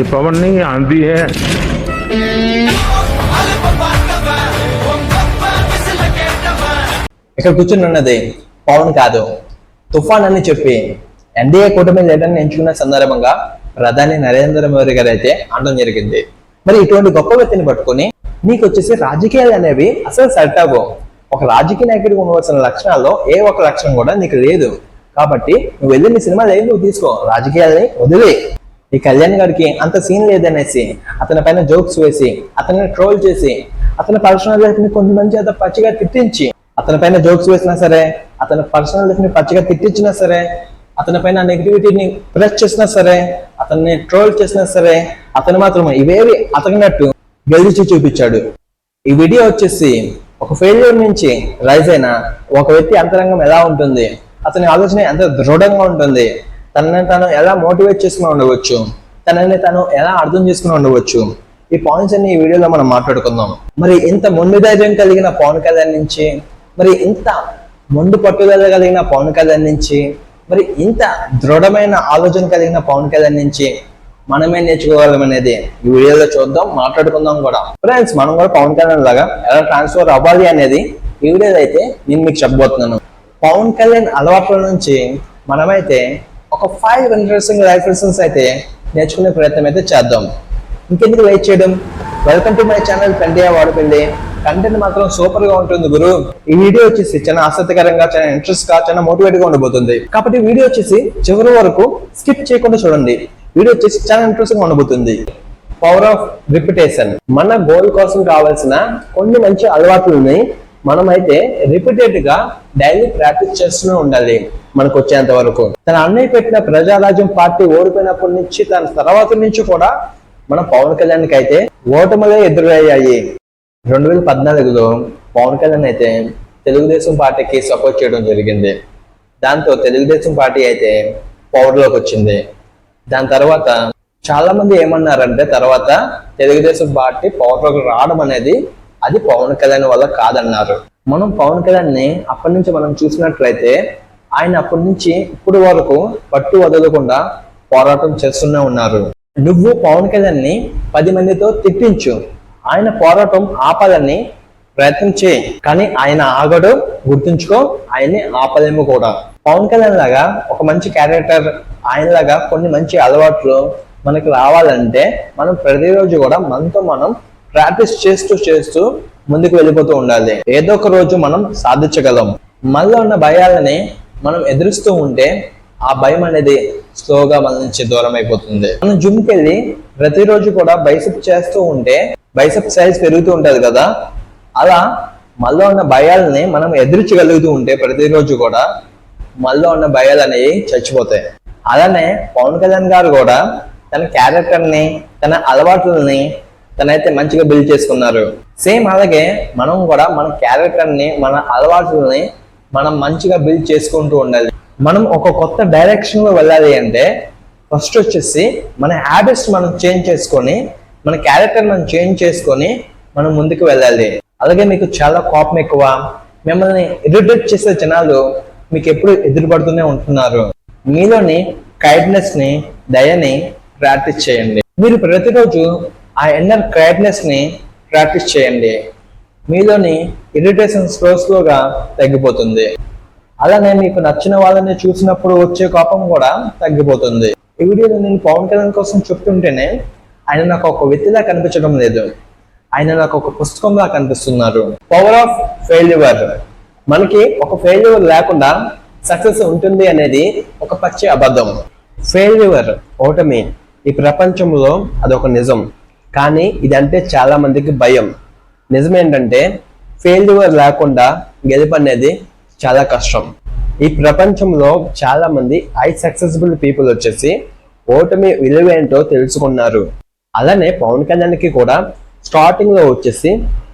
ये पवन नहीं आंधी है ఇక్కడ కూర్చుని ఉన్నది పవన్ కాదు తుఫాన్ అని చెప్పి ఎన్డీఏ కూటమి లీడర్ని ఎంచుకున్న సందర్భంగా ప్రధాని నరేంద్ర మోదీ గారు అయితే అనడం జరిగింది మరి ఇటువంటి గొప్ప వ్యక్తిని పట్టుకొని నీకు వచ్చేసి రాజకీయాలు అనేవి అసలు సెట్ అవ్వవు ఒక రాజకీయ నాయకుడికి ఉండవలసిన లక్షణాల్లో ఏ ఒక్క లక్షణం కూడా నీకు లేదు కాబట్టి నువ్వు వెళ్ళి నీ సినిమా లేదు నువ్వు తీసుకో రాజకీయాలని వదిలే ఈ కళ్యాణ్ గారికి అంత సీన్ లేదనేసి అతని పైన జోక్స్ వేసి అతన్ని ట్రోల్ చేసి అతని పర్సనల్ లైఫ్ని కొంతమంది చేత పచ్చిగా తిట్టించి అతని పైన జోక్స్ వేసినా సరే అతని పర్సనల్ లైఫ్ని పచ్చిగా తిట్టించినా సరే అతని పైన నెగిటివిటీని ప్రెస్ చేసినా సరే అతన్ని ట్రోల్ చేసినా సరే అతను మాత్రం ఇవేవి అతకినట్టు గెలిచి చూపించాడు. ఈ వీడియో వచ్చేసి ఒక ఫెయిల్యూర్ నుంచి రైజ్ అయిన ఒక వ్యక్తి అంతరంగం ఎలా ఉంటుంది అతని ఆలోచన ఎంత దృఢంగా ఉంటుంది తనని తను ఎలా మోటివేట్ చేసుకుని ఉండవచ్చు తనని తను ఎలా అర్థం చేసుకుని ఉండవచ్చు ఈ పాయింట్స్ అన్ని ఈ వీడియోలో మనం మాట్లాడుకుందాం. మరి ఇంత మొండి ధైర్యం కలిగిన పవన్ కళ్యాణ్ నుంచి మరి ఇంత మొండు పట్టుదల కలిగిన పవన్ కళ్యాణ్ నుంచి మరి ఇంత దృఢమైన ఆలోచన కలిగిన పవన్ కళ్యాణ్ నుంచి మనమే నేర్చుకోగలం అనేది ఈ వీడియోలో చూద్దాం మాట్లాడుకుందాం కూడా. ఫ్రెండ్స్ మనం కూడా పవన్ కళ్యాణ్ లాగా ఎలా ట్రాన్స్ఫర్ అవ్వాలి అనేది ఈ వీడియోలో అయితే నేను మీకు చెప్పబోతున్నాను. పవన్ కళ్యాణ్ అలవాట్ల నుంచి మనమైతే ఒక ఫైవ్ ఇంట్రెస్టింగ్ లైఫ్ లెసన్స్ అయితే నేర్చుకునే ప్రయత్నం అయితే చేద్దాం. ఇంకెందుకు వెయిట్ చేయడం? వెల్కమ్ టు మై ఛానల్ పెండియా వాడుపిండి కంటెంట్ మాత్రం సూపర్గా ఉంటుంది గురు. ఈ వీడియో వచ్చేసి చాలా ఆసక్తికరంగా చాలా ఇంట్రెస్ట్గా చాలా మోటివేట్గా ఉండబోతుంది. కాబట్టి వీడియో వచ్చేసి చివరి వరకు స్కిప్ చేయకుండా చూడండి. వీడియో వచ్చేసి చాలా ఇంట్రెస్ట్గా ఉండబోతుంది. పవర్ ఆఫ్ రిపిటేషన్ మన గోల్ కోసం కావాల్సిన కొన్ని మంచి అలవాట్లని మనమైతే రిపీటెడ్గా డైలీ ప్రాక్టీస్ చేస్తూనే ఉండాలి మనకు వచ్చేంత వరకు. తన అన్నయ్య పెట్టిన ప్రజారాజ్యం పార్టీ ఓడిపోయినప్పటి నుంచి తన తర్వాత నుంచి కూడా మన పవన్ కళ్యాణ్కి అయితే ఓటములే ఎదురయ్యాయి. రెండు వేల పద్నాలుగులో పవన్ కళ్యాణ్ అయితే తెలుగుదేశం పార్టీకి సపోర్ట్ చేయడం జరిగింది. దాంతో తెలుగుదేశం పార్టీ అయితే పవర్లోకి వచ్చింది దాని తర్వాత చాలా మంది ఏమన్నారంటే తర్వాత తెలుగుదేశం పార్టీ పవర్లోకి రావడం అనేది అది పవన్ కళ్యాణ్ వల్ల కాదన్నారు. మనం పవన్ కళ్యాణ్ని అప్పటి నుంచి మనం చూసినట్లయితే ఆయన అప్పటి నుంచి ఇప్పుడు వరకు పట్టు వదలకుండా పోరాటం చేస్తూనే ఉన్నారు. నువ్వు పవన్ కళ్యాణ్ని పది మందితో తిట్టించు. ఆయన పోరాటం ఆపాలని ప్రయత్నం చేయి. కానీ ఆయన ఆగడు గుర్తుంచుకో ఆయన్ని ఆపలేము కూడా. పవన్ కళ్యాణ్ లాగా ఒక మంచి క్యారెక్టర్ ఆయన లాగా కొన్ని మంచి అలవాట్లు మనకు రావాలంటే మనం ప్రతిరోజు కూడా మనతో మనం ప్రాక్టీస్ చేస్తూ చేస్తూ ముందుకు వెళ్ళిపోతూ ఉండాలి. ఏదో ఒక రోజు మనం సాధించగలం. మనలో ఉన్న భయాలని మనం ఎదురుస్తూ ఉంటే ఆ భయం అనేది స్లోగా మన నుంచి దూరం అయిపోతుంది. మనం జిమ్కి వెళ్ళి ప్రతిరోజు కూడా బైసెప్ చేస్తూ ఉంటే బైసెప్ సైజ్ పెరుగుతూ ఉంటుంది కదా? అలా మనలో ఉన్న భయాలని మనం ఎదుర్చగలుగుతూ ఉంటే ప్రతిరోజు కూడా మనలో ఉన్న భయాలు అనేవి చచ్చిపోతాయి. అలానే పవన్ కళ్యాణ్ గారు కూడా తన క్యారెక్టర్ని తన అలవాట్లని తనైతే మంచిగా బిల్డ్ చేసుకున్నారు. సేమ్ అలాగే మనం కూడా మన క్యారెక్టర్ని మన అలవాట్లని మనం మంచిగా బిల్డ్ చేసుకుంటూ ఉండాలి. మనం ఒక కొత్త డైరెక్షన్లో వెళ్ళాలి అంటే ఫస్ట్ వచ్చేసి మన హ్యాబిట్స్ మనం చేంజ్ చేసుకొని మన క్యారెక్టర్ మనం చేంజ్ చేసుకొని మనం ముందుకు వెళ్ళాలి. అలాగే మీకు చాలా కోపం ఎక్కువ మిమ్మల్ని ఇరిటేట్ చేసే జనాలు మీకు ఎప్పుడు ఎదురుపడుతూనే ఉంటున్నారు. మీలోని కైండ్నెస్ని దయని ప్రాక్టీస్ చేయండి మీరు ప్రతిరోజు ఆ ఇన్నర్ కైండ్నెస్ని ప్రాక్టీస్ చేయండి. మీలోని ఇరిటేషన్ స్లో స్లోగా తగ్గిపోతుంది. అలానే మీకు నచ్చిన వాళ్ళని చూసినప్పుడు వచ్చే కోపం కూడా తగ్గిపోతుంది. ఈ వీడియోలో నేను పవన్ కళ్యాణ్ కోసం చెప్తుంటేనే ఆయన నాకు ఒక వ్యక్తిలా కనిపించడం లేదు. ఆయన నాకు ఒక పుస్తకంలా కనిపిస్తున్నారు. పవర్ ఆఫ్ ఫెయిల్యూర్ మనకి ఒక ఫెయిల్యూర్ లేకుండా సక్సెస్ ఉంటుంది అనేది ఒక పచ్చి అబద్ధం. ఫెయిల్యూర్ ఓటమి. ఈ ప్రపంచంలో అదొక నిజం. కానీ ఇదంటే చాలా మందికి భయం. నిజమేంటంటే ఫెయిల్యూర్ లేకుండా గెలుపు అనేది చాలా కష్టం. ఈ ప్రపంచంలో చాలా మంది ఐ సక్సెస్ఫుల్ పీపుల్ వచ్చేసి ఓటమి విలువ ఏంటో తెలుసుకున్నారు. అలానే పవన్ కళ్యాణ్కి కూడా స్టార్టింగ్లో వచ్చేసి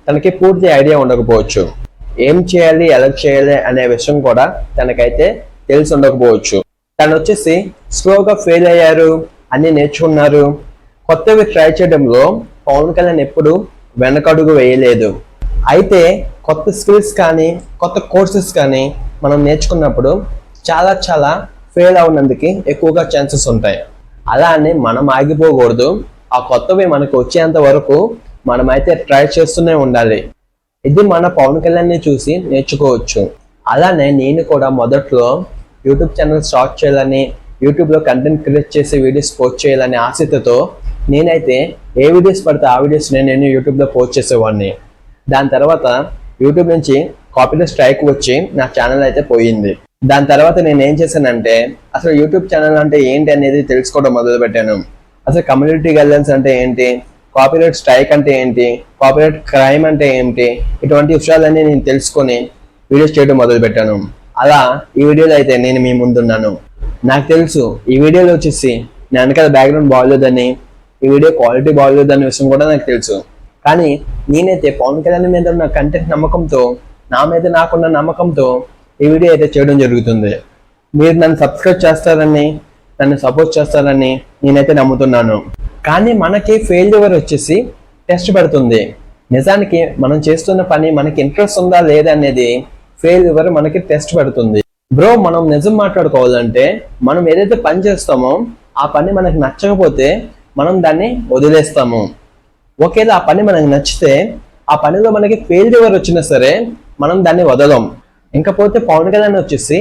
తనకి పూర్తి ఐడియా ఉండకపోవచ్చు. ఏం చేయాలి ఎలా చేయాలి అనే విషయం కూడా తనకైతే తెలిసి ఉండకపోవచ్చు. తను వచ్చేసి స్లోగా ఫెయిల్ అయ్యారు అన్ని నేర్చుకున్నారు. కొత్తవి ట్రై చేయడంలో పవన్ కళ్యాణ్ ఎప్పుడు వెనకడుగు వేయలేదు. అయితే కొత్త స్కిల్స్ కానీ కొత్త కోర్సెస్ కానీ మనం నేర్చుకున్నప్పుడు చాలా చాలా ఫెయిల్ అవునందుకు ఎక్కువగా ఛాన్సెస్ ఉంటాయి. అలా అని మనం ఆగిపోకూడదు. ఆ కొత్తవి మనకు వచ్చేంత వరకు మనమైతే ట్రై చేస్తూనే ఉండాలి. ఇది మన పవన్ కళ్యాణ్ని చూసి నేర్చుకోవచ్చు. అలానే నేను కూడా మొదట్లో యూట్యూబ్ ఛానల్ స్టార్ట్ చేయాలని యూట్యూబ్లో కంటెంట్ క్రియేట్ చేసి వీడియోస్ పోస్ట్ చేయాలనే ఆసక్తితో నేనైతే ఏ వీడియోస్ పడితే ఆ వీడియోస్ని నేను యూట్యూబ్లో పోస్ట్ చేసేవాడిని. దాని తర్వాత యూట్యూబ్ నుంచి కాపీలో స్ట్రైక్ వచ్చి నా ఛానల్ అయితే పోయింది. దాని తర్వాత నేను ఏం చేశానంటే అసలు యూట్యూబ్ ఛానల్ అంటే ఏంటి అనేది తెలుసుకోవడం మొదలుపెట్టాను. అసలు కమ్యూనిటీ గైడ్లైన్స్ అంటే ఏంటి? కాపీరైట్ స్ట్రైక్ అంటే ఏంటి? కాపీరైట్ క్రైమ్ అంటే ఏంటి? ఇటువంటి విషయాలన్నీ నేను తెలుసుకొని వీడియోస్ చేయడం మొదలుపెట్టాను. అలా ఈ వీడియోలో అయితే నేను మీ ముందున్నాను. నాకు తెలుసు ఈ వీడియోలో వచ్చేసి నా వెనకాల బ్యాక్గ్రౌండ్ బాగోలేదని ఈ వీడియో క్వాలిటీ బాగోలేదనే విషయం కూడా నాకు తెలుసు. కానీ నేనైతే పవన్ కళ్యాణ్ మీద ఉన్న కంటెంట్ నమ్మకంతో నా మీద నాకున్న నమ్మకంతో ఈ వీడియో అయితే చేయడం జరుగుతుంది. మీరు నన్ను సబ్స్క్రైబ్ చేస్తారని నన్ను సపోర్ట్ చేస్తారని నేనైతే నమ్ముతున్నాను. కానీ మనకి ఫెయిల్యూర్ వచ్చేసి టెస్ట్ పడుతుంది. నిజానికి మనం చేస్తున్న పని మనకి ఇంట్రెస్ట్ ఉందా లేదా అనేది ఫెయిల్యూర్ మనకి టెస్ట్ పడుతుంది. బ్రో మనం నిజం మాట్లాడుకోవాలంటే మనం ఏదైతే పని చేస్తామో ఆ పని మనకి నచ్చకపోతే మనం దాన్ని వదిలేస్తాము. ఒకవేళ ఆ పని మనకు నచ్చితే ఆ పనిలో మనకి ఫెయిల్యూర్ వచ్చినా సరే మనం దాన్ని వదలం. ఇంకపోతే పవన్ కళ్యాణ్ వచ్చేసి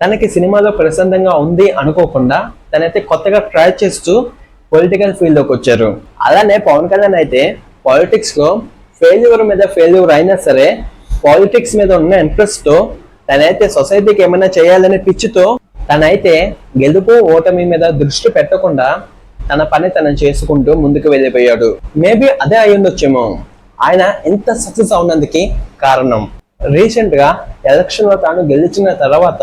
తనకి సినిమాలో ప్రశాంతంగా ఉంది అనుకోకుండా తనైతే కొత్తగా ట్రై చేస్తూ పొలిటికల్ ఫీల్డ్లోకి వచ్చారు. అలానే పవన్ కళ్యాణ్ అయితే పాలిటిక్స్లో ఫెయిల్యూర్ మీద ఫెయిల్యూర్ అయినా సరే పాలిటిక్స్ మీద ఉన్న ఇంట్రెస్ట్తో తనైతే సొసైటీకి ఏమైనా చేయాలనే పిచ్చితో తనైతే గెలుపు ఓటమి మీద దృష్టి పెట్టకుండా తన పని తను చేసుకుంటూ ముందుకు వెళ్ళిపోయాడు. మేబీ అదే అయి ఆయన ఎంత సక్సెస్ అవునందుకు కారణం. రీసెంట్గా ఎలక్షన్లో తాను గెలిచిన తర్వాత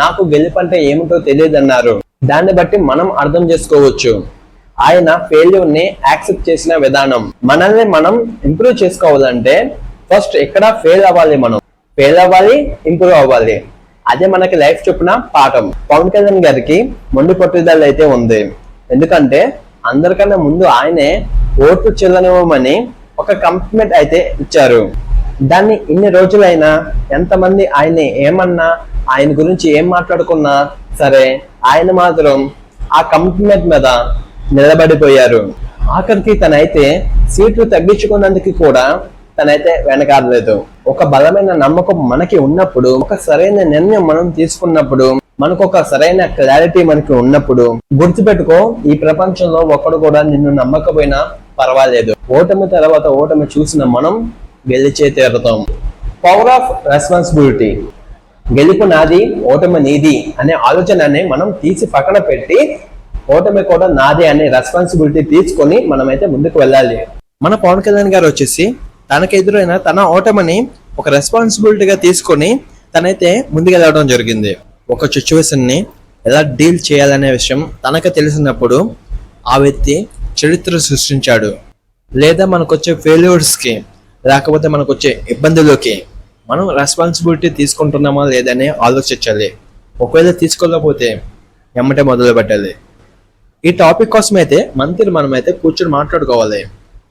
నాకు గెలుపంటే ఏమిటో తెలియదన్నారు. దాన్ని బట్టి మనం అర్థం చేసుకోవచ్చు. ఆయన ఫెయిల్యూర్ని యాక్సెప్ట్ చేసిన విధానం. మనల్ని మనం ఇంప్రూవ్ చేసుకోవాలంటే ఫస్ట్ ఎక్కడ ఫెయిల్ అవ్వాలి మనం? ఫెయిల్ అవ్వాలి ఇంప్రూవ్ అవ్వాలి. అదే మనకి లైఫ్ చొప్పున పాఠం. పవన్ కళ్యాణ్ గారికి మొండి పట్టుదల అయితే ఉంది. ఎందుకంటే అందరికన్నా ముందు ఆయనే ఓట్లు చెల్లనివ్వమని ఒక కమిట్మెంట్ అయితే ఇచ్చారు. దాన్ని ఇన్ని రోజులైనా ఎంతమంది ఆయన ఏమన్నా ఆయన గురించి ఏం మాట్లాడుకున్నా సరే ఆయన మాత్రం ఆ కమిట్మెంట్ మీద నిలబడిపోయారు. ఆఖరికి తనైతే సీట్లు తగ్గించుకున్నందుకు కూడా తనైతే వెనకాడలేదు. ఒక బలమైన నమ్మకం మనకి ఉన్నప్పుడు ఒక సరైన నిర్ణయం మనం తీసుకున్నప్పుడు మనకు ఒక సరైన క్లారిటీ మనకి ఉన్నప్పుడు గుర్తుపెట్టుకో ఈ ప్రపంచంలో ఒకడు కూడా నిన్ను నమ్మకపోయినా పర్వాలేదు. ఓటమి తర్వాత ఓటమి చూసిన మనం గెలిచే తీరుతాం. పవర్ ఆఫ్ రెస్పాన్సిబిలిటీ గెలుపు నాది ఓటమి నీది అనే ఆలోచనని మనం తీసి పక్కన పెట్టి ఓటమి కూడా నాదే అనే రెస్పాన్సిబిలిటీ తీసుకొని మనమైతే ముందుకు వెళ్ళాలి. మన పవన్ కళ్యాణ్ గారు వచ్చేసి తనకు ఎదురైన తన ఓటమిని ఒక రెస్పాన్సిబిలిటీగా తీసుకొని తనైతే ముందుకెళ్ళడం జరిగింది. ఒక సిచ్యువేషన్ని ఎలా డీల్ చేయాలనే విషయం తనకు తెలిసినప్పుడు ఆ వ్యక్తి చరిత్ర సృష్టించాడు. లేదా మనకు వచ్చే లేకపోతే మనకు వచ్చే ఇబ్బందులకి మనం రెస్పాన్సిబిలిటీ తీసుకుంటున్నామా లేదని ఆలోచించాలి. ఒకవేళ తీసుకోలేకపోతే ఎమ్మటే మొదలు పెట్టాలి ఈ టాపిక్ కోసం అయితే మంత్రి మనం అయితే కూర్చొని మాట్లాడుకోవాలి.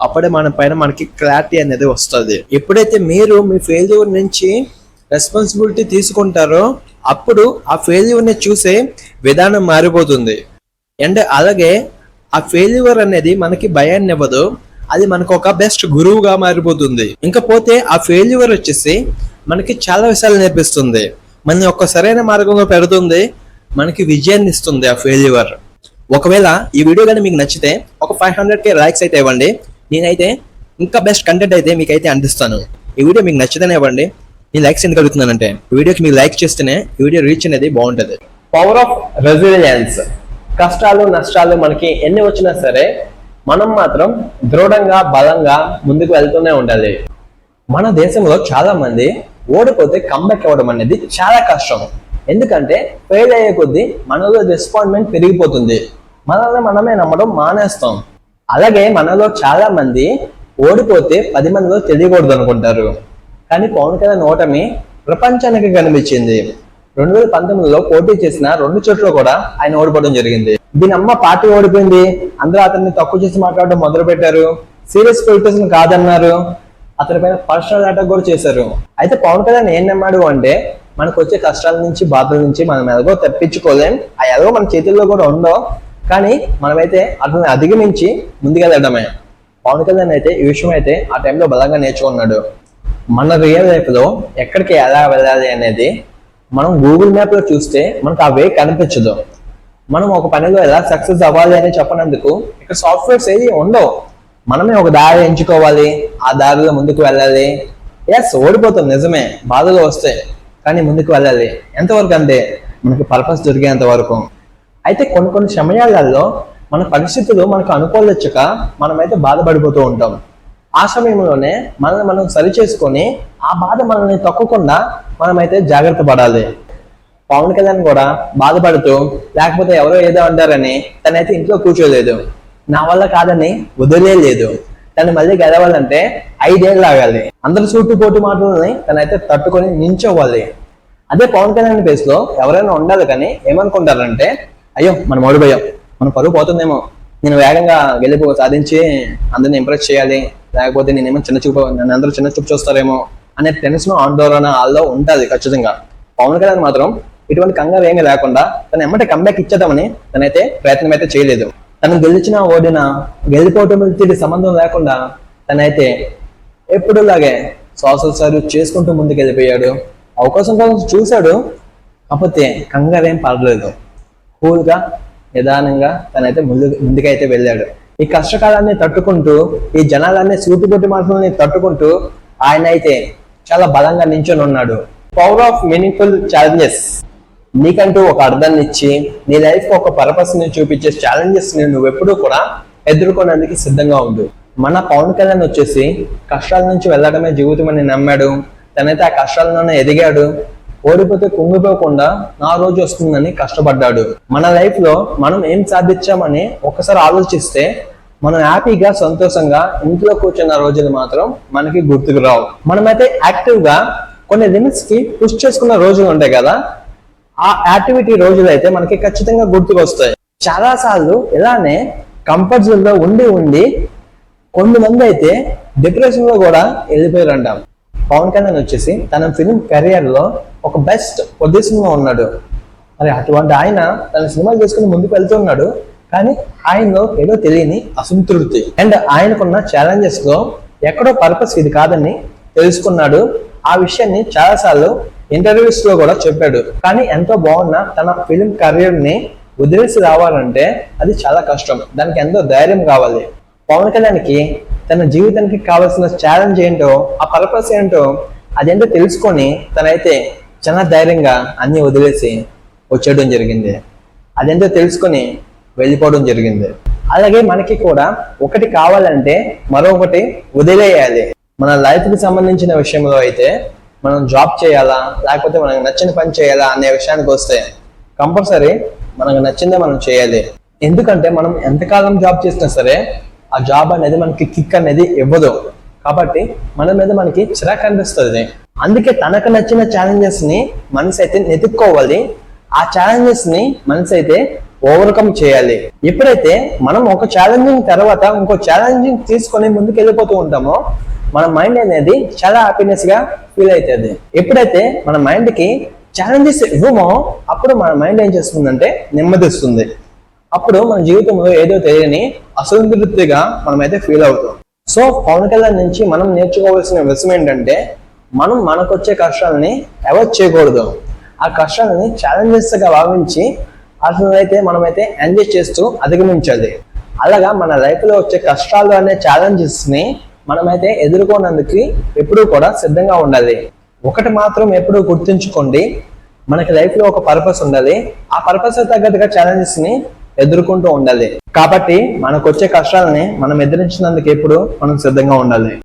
అప్పుడే మన పైన మనకి క్లారిటీ అనేది వస్తుంది. ఎప్పుడైతే మీరు మీ ఫెయిల్యూర్ నుంచి రెస్పాన్సిబిలిటీ తీసుకుంటారో అప్పుడు ఆ ఫెయిల్యూర్ని చూసే విధానం మారిపోతుంది. అండ్ అలాగే ఆ ఫెయిల్యూర్ అనేది మనకి భయాన్ని ఇవ్వదు. అది మనకు ఒక బెస్ట్ గురువుగా మారిపోతుంది. ఇంకపోతే ఆ ఫెయిల్యూర్ వచ్చేసి మనకి చాలా విషయాలు నేర్పిస్తుంది. మన ఒక సరైన మార్గంలో పెడుతుంది. మనకి విజయాన్ని ఇస్తుంది ఆ ఫెయిల్యూర్ ఒకవేళ ఈ వీడియో కానీ మీకు నచ్చితే ఒక ఫైవ్ హండ్రెడ్ కే లైక్స్ అయితే ఇవ్వండి. నేనైతే ఇంకా బెస్ట్ కంటెంట్ అయితే మీకు అయితే అందిస్తాను. ఈ వీడియో మీకు నచ్చితేనే ఇవ్వండి. ఈ లైక్స్ ఎందుకు అడుగుతున్నానంటే వీడియోకి మీరు లైక్ చేస్తేనే వీడియో రీచ్ అనేది బాగుంటుంది. పవర్ ఆఫ్ రెసిలియన్స్ కష్టాలు నష్టాలు మనకి ఎన్ని వచ్చినా సరే మనం మాత్రం దృఢంగా బలంగా ముందుకు వెళ్తూనే ఉండాలి. మన దేశంలో చాలా మంది ఓడిపోతే కంబ్యాక్ అవ్వడం అనేది చాలా కష్టం. ఎందుకంటే ఫెయిల్ అయ్యే కొద్దీ మనలో రెస్పాండ్మెంట్ పెరిగిపోతుంది. మనల్ని మనమే నమ్మడం మానేస్తాం. అలాగే మనలో చాలా మంది ఓడిపోతే పది మందిలో తెలియకూడదు అనుకుంటారు కానీ పవన్ కళ్యాణ్ ఓటమి ప్రపంచానికి కనిపించింది. రెండు వేల పంతొమ్మిదిలో పోటీ చేసిన రెండు చోట్ల కూడా ఆయన ఓడిపోవడం జరిగింది. దీని అమ్మ పార్టీ ఓడిపోయింది. అందరూ అతన్ని తక్కువ చేసి మాట్లాడడం మొదలు పెట్టారు సీరియస్ పొలిటిషన్ కాదన్నారు. అతని పైన పర్సనల్ అటాక్ కూడా చేశారు. అయితే పవన్ కళ్యాణ్ ఏం నమ్మాడు అంటే మనకు వచ్చే కష్టాల నుంచి బాధల నుంచి మనం ఎలాగో తప్పించుకోలేం. ఆ ఎలాగో మన చేతుల్లో కూడా ఉండో కానీ మనమైతే అతన్ని అధిగమించి ముందుకెళ్ళడమే. పవన్ కళ్యాణ్ అయితే ఈ విషయం అయితే ఆ టైంలో బలంగా నేర్చుకున్నాడు. మన రియల్ లైఫ్లో ఎక్కడికి ఎలా వెళ్ళాలి అనేది మనం గూగుల్ మ్యాప్లో చూస్తే మనకు ఆ వే కనిపించదు. మనం ఒక పనిలో ఎలా సక్సెస్ అవ్వాలి అని చెప్పనందుకు ఇక్కడ సాఫ్ట్వేర్స్ ఏది ఉండవు. మనమే ఒక దారి ఎంచుకోవాలి ఆ దారిలో ముందుకు వెళ్ళాలి. ఎస్ ఓడిపోతాం నిజమే బాధలు వస్తాయి కానీ ముందుకు వెళ్ళాలి. ఎంతవరకు అంటే మనకు పర్పస్ దొరికేంత వరకు. అయితే కొన్ని కొన్ని సమయాలలో మన పరిస్థితులు మనకు అనుకూలించక మనమైతే బాధపడిపోతూ ఉంటాం. ఆ సమయంలోనే మనల్ని మనం సరి చేసుకొని ఆ బాధ మనల్ని తొక్కకుండా మనమైతే జాగ్రత్త పడాలి. పవన్ కళ్యాణ్ కూడా బాధపడుతూ లేకపోతే ఎవరో ఏదో అంటారని తనైతే ఇంట్లో కూర్చోలేదు. నా వల్ల కాదని వదిలేదు తను మళ్ళీ గెలవాలంటే ఐదేళ్ళు ఆగాలి. అందరి సూటు పోటు మాటలని తనైతే తట్టుకొని నించోవాలి. అదే పవన్ కళ్యాణ్ బేస్లో ఎవరైనా ఉండాలి కానీ ఏమనుకుంటారంటే అయ్యో మనం ఓడిపోయాం మన పరువు పోతుందేమో. నేను వేగంగా గెలుపు సాధించి అందరిని ఇంప్రెస్ చేయాలి. లేకపోతే నేనేమో చిన్న చూపు నన్ను అందరూ చిన్న చూపు చూస్తారేమో అనే టెన్షన్ ఆందోళన వాళ్ళలో ఉంటుంది ఖచ్చితంగా. పవన్ కళ్యాణ్ మాత్రం ఇటువంటి కంగారు ఏమీ లేకుండా తన ఎమ్మటి కంబ్యాక్ ఇచ్చేద్దామని తనైతే ప్రయత్నం అయితే చేయలేదు. తను గెలిచినా ఓడినా గెలిపోవటం సంబంధం లేకుండా తనైతే ఎప్పుడులాగే సోషల్ సర్వీస్ చేసుకుంటూ ముందుకు వెళ్ళిపోయాడు అవకాశం కోసం చూశాడు కాకపోతే కంగారు ఏం పడలేదు. కూల్గా నిదానంగా తనైతే ముందు ముందుకైతే వెళ్ళాడు. ఈ కష్టకాలాన్ని తట్టుకుంటూ ఈ జనాలన్నీ సూటిపొట్టి మాటలని తట్టుకుంటూ ఆయన అయితే చాలా బలంగా నించొని ఉన్నాడు. పవర్ ఆఫ్ మీనింగ్ఫుల్ ఛాలెంజెస్ నీకంటూ ఒక అర్థాన్ని ఇచ్చి నీ లైఫ్ ఒక పర్పస్ని చూపించే ఛాలెంజెస్ని నువ్వు ఎప్పుడూ కూడా ఎదుర్కోవడానికి సిద్ధంగా ఉండు. మన పవన్ కళ్యాణ్ వచ్చేసి కష్టాల నుంచి వెళ్ళడమే జీవితం అని నమ్మాడు. తనైతే ఆ కష్టాలలోనే ఎదిగాడు. ఓడిపోతే కుంగిపోకుండా నా రోజు వస్తుందని కష్టపడ్డాడు. మన లైఫ్లో మనం ఏం సాధించామని ఒకసారి ఆలోచిస్తే మనం హ్యాపీగా సంతోషంగా ఇంట్లో కూర్చున్న రోజులు మాత్రం మనకి గుర్తుకు రావు. మనమైతే యాక్టివ్గా కొన్ని లిమిట్స్కి పుష్ చేసుకున్న రోజులు ఉంటాయి కదా ఆ యాక్టివిటీ రోజులు అయితే మనకి ఖచ్చితంగా గుర్తుకొస్తాయి చాలా సార్లు ఇలానే కంఫర్ట్ జోన్లో ఉండి ఉండి కొంతమంది అయితే డిప్రెషన్లో కూడా వెళ్ళిపోయారంటాం. పవన్ కళ్యాణ్ వచ్చేసి తన ఫిల్మ్ కెరియర్లో ఒక బెస్ట్ పొజిషన్లో ఉన్నాడు. మరి అటువంటి ఆయన తన సినిమాలు చేసుకుని ముందుకు వెళ్తున్నాడు. కానీ ఆయనలో ఏదో తెలియని అసంతృప్తి. అండ్ ఆయనకున్న ఛాలెంజెస్లో ఎక్కడో పర్పస్ ఇది కాదని తెలుసుకున్నాడు. ఆ విషయాన్ని చాలాసార్లు ఇంటర్వ్యూస్లో ఇంటర్వ్యూస్లో కూడా చెప్పాడు. కానీ ఎంతో బాగున్న తన ఫిల్మ్ కెరియర్ని వదిలేసి రావాలంటే అది చాలా కష్టం. దానికి ఎంతో ధైర్యం కావాలి. పవన్ కళ్యాణ్కి తన జీవితానికి కావాల్సిన ఛాలెంజ్ ఏంటో ఆ పర్పస్ ఏంటో అదేంటో తెలుసుకొని తనైతే చాలా ధైర్యంగా అన్ని వదిలేసి వచ్చేయడం జరిగింది. అదేంటో తెలుసుకొని వెళ్ళిపోవడం జరిగింది. అలాగే మనకి కూడా ఒకటి కావాలంటే మరొకటి వదిలేయాలి. మన లైఫ్కి సంబంధించిన విషయంలో అయితే మనం జాబ్ చేయాలా లేకపోతే మనకు నచ్చిన పని చేయాలా అనే విషయానికి వస్తే కంపల్సరీ మనకు నచ్చిందే మనం చేయాలి. ఎందుకంటే మనం ఎంతకాలం జాబ్ చేసినా సరే ఆ జాబ్ అనేది మనకి కిక్ అనేది ఇవ్వదు. కాబట్టి మన మీద మనకి చిరాకు అనిపిస్తుంది. అందుకే తనకు నచ్చిన ఛాలెంజెస్ని మనసు అయితే నెతుక్కోవాలి. ఆ ఛాలెంజెస్ని మనసు అయితే ఓవర్కమ్ చేయాలి. ఎప్పుడైతే మనం ఒక ఛాలెంజింగ్ తర్వాత ఇంకో ఛాలెంజింగ్ తీసుకొని ముందుకు వెళ్ళిపోతూ ఉంటామో మన మైండ్ అనేది చాలా హ్యాపీనెస్గా ఫీల్ అవుతుంది ఎప్పుడైతే మన మైండ్కి ఛాలెంజెస్ ఇవ్వమో అప్పుడు మన మైండ్ ఏం చేస్తుందంటే నెమ్మదిస్తుంది. అప్పుడు మన జీవితంలో ఏదో తెలియని అసంతృప్తిగా మనమైతే ఫీల్ అవుతాం. సో పవన్ కళ్యాణ్ నుంచి మనం నేర్చుకోవాల్సిన విషయం ఏంటంటే మనం మనకొచ్చే కష్టాలని అవాయిడ్ చేయకూడదు. ఆ కష్టాలని ఛాలెంజెస్గా భావించి అసలు అయితే మనమైతే ఎంజాయ్ చేస్తూ అధిగమించాలి. అలాగా మన లైఫ్లో వచ్చే కష్టాలు అనే ఛాలెంజెస్ని మనమైతే ఎదుర్కొనేందుకు ఎప్పుడూ కూడా సిద్ధంగా ఉండాలి. ఒకటి మాత్రం ఎప్పుడూ గుర్తుంచుకోండి మనకి లైఫ్లో ఒక పర్పస్ ఉండాలి. ఆ పర్పస్ తగ్గట్టుగా ఛాలెంజెస్ని ఎదుర్కొంటూ ఉండాలి. కాబట్టి మనకు వచ్చే కష్టాలని మనం ఎదిరించినందుకు ఎప్పుడు మనం సిద్ధంగా ఉండాలి.